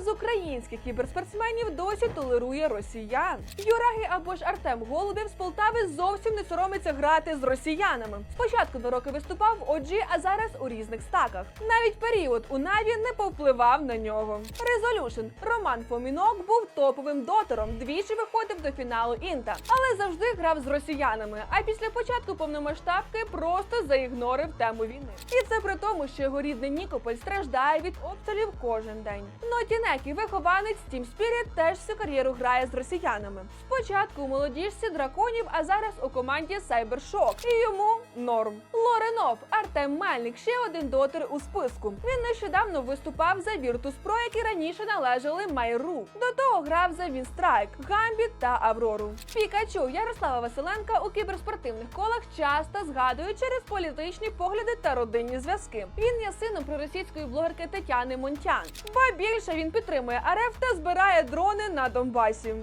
з українських кіберспортсменів досі толерує росіян? Юраги або ж Артем Голубєв з Полтави зовсім не соромиться грати з росіянами. Спочатку два роки виступав в OG, а зараз у різних стаках. Навіть період у Наві не повпливав на нього. Резолюшн Роман Фомінок був топовим дотером, двічі виходив до фіналу Інта, але завжди грав з росіянами. А після початку повномасштабки просто заігнорив тему війни. І це при тому, що його рідний Нікополь страждає від обстрілів кожен день. Нотінекі, вихованець Team Spirit, теж всю кар'єру грає з росіянами. Спочатку у молодіжці драконів, а зараз у команді Cybershock. І йому норм. Лоренов, Артем Мельник, ще один дотер у списку. Він нещодавно виступав за Virtus.pro, які раніше належали Майру. До того грав за Вінстрайк, Гамбіт та Аврору. Пікачу Ярослава Василенка у кіберспортивних колах часто згадують через політичні погляди та родинні зв'язки. Він є сином проросійської блогерки Тетяни Монтян. Ба більше він підтримує РФ та збирає дрони на Донбасі.